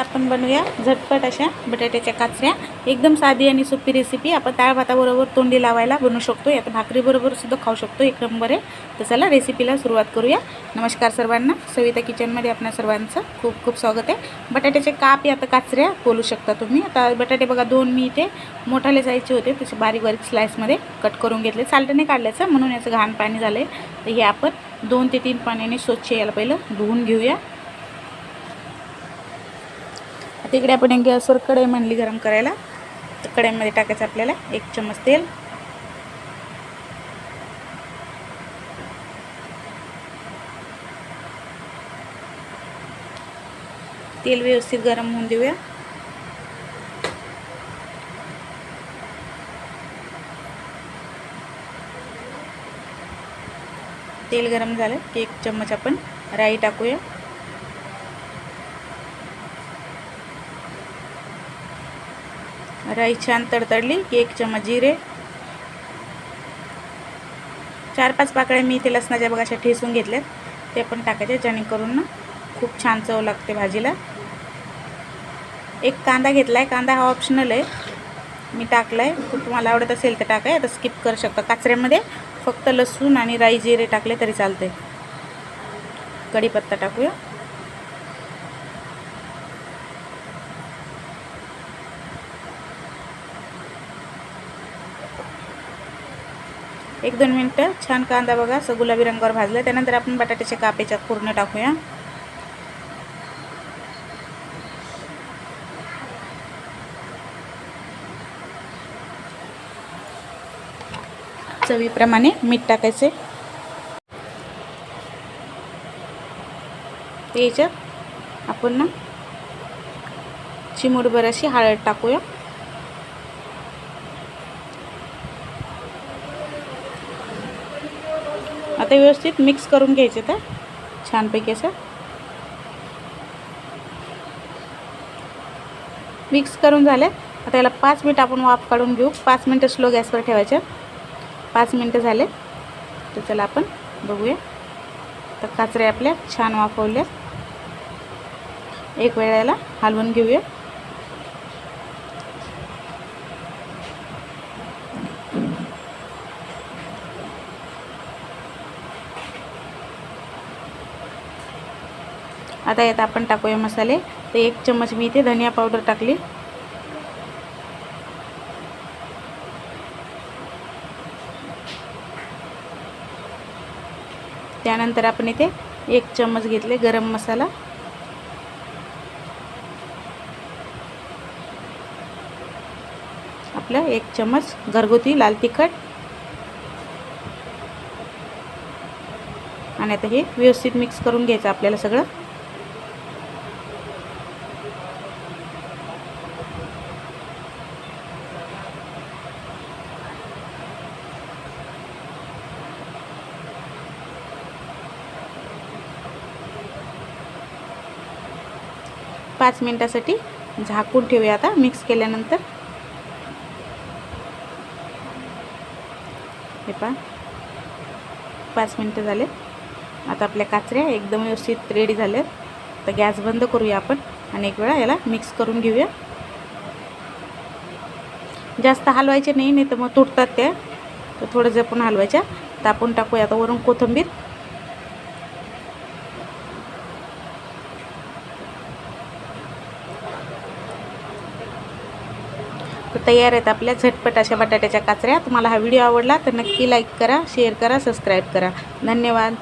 आपण बनवूया. झटपट अशा बटाट्याच्या काचऱ्या. एकदम साधी आणि सोपी रेसिपी आपण डाळ भाताबरोबर तोंडी लावायला बनवू शकतो आता भाकरीबरोबर सुद्धा खाऊ शकतो एक नंबर आहे. तर चला रेसिपीला सुरुवात करूया. नमस्कार सर्वांना. सविता किचनमध्ये आपल्या सर्वांचं खूप खूप स्वागत आहे. बटाट्याचे काप या आता काचऱ्या बोलू शकता तुम्ही. आता बटाटे बघा दोन मी इथे मोठाले जायचे होते. तसे बारीक बारीक स्लाईसमध्ये कट करून घेतले. साल्टने काढल्याचं. म्हणून याचं घाण पाणी झालं आहे तर हे आपण दोन ते तीन पाण्याने स्वच्छ याला पहिलं धुवून घेऊया. तिकडे आपण एक गॅसवर कढई म्हणली गरम करायला. तर कढईमध्ये टाकायचं आपल्याला एक चमच तेल. तेल व्यवस्थित गरम होऊन देऊया. तेल गरम झालं की एक चम्मच आपण राई टाकूया. राई छान तडतडली की एक चमच जिरे. चार पाच पाकळ्या मी इथे लसणाच्या बघा अशा ठेसून घेतल्यात. ते पण टाकायचे जेणेकरून ना खूप छान चव लागते भाजीला. एक कांदा घेतला आहे कांदा हा ऑप्शनल आहे. मी टाकला आहे तुम्हाला आवडत असेल तर टाकाय. आता स्किप करू शकता काचऱ्यामध्ये. फक्त लसूण आणि राई जिरे टाकले तरी चालते कढीपत्ता टाकूया. एक दोन मिनटं. छान कांदा बघा असं गुलाबी रंगावर भाजला. त्यानंतर आपण बटाट्याच्या कापेच्या पूर्ण टाकूया. चवीप्रमाणे मीठ टाकायचे. याच्यात आपण ना चिमूटभर अशी हळद टाकूया. आता व्यवस्थित मिक्स करून घ्यायचे तर. छानपैकी असं. मिक्स करून झाले. आता याला पाच मिनिट आपण वाफ काढून घेऊ. पाच मिनटं स्लो गॅसवर ठेवायचं. पाच मिनटं झाले. तर चला आपण बघूया. तर काचरे आपल्या छान वाफवल्या एक वेळेला हलवून घेऊया. आता यात आपण टाकूया मसाले. तर एक चम्मच मी इथे धनिया पावडर टाकली. त्यानंतर आपण इथे एक चम्मच घेतले गरम मसाला. आपलं एक चम्मच घरगुती लाल तिखट. आणि आता हे व्यवस्थित मिक्स करून घ्यायचं आपल्याला सगळं. पाच मिनटासाठी झाकून ठेवूया आता मिक्स केल्यानंतर. हे पा पाच मिनटं झाले आता आपल्या काचऱ्या एकदम व्यवस्थित रेडी झाल्या तर गॅस बंद करूया आपण आणि एक वेळा याला मिक्स करून घेऊया. जास्त हलवायचे नाही नाही तर मग तुटतात त्या. तर थोडं जपून हलवायच्या. तापून टाकूया आता वरून कोथिंबीर. तर तयार आहेत आपल्या झटपट अशा बटाट्याच्या काचऱ्या. तुम्हाला हा व्हिडिओ आवडला तर नक्की लाईक करा शेअर करा सबस्क्राईब करा. धन्यवाद.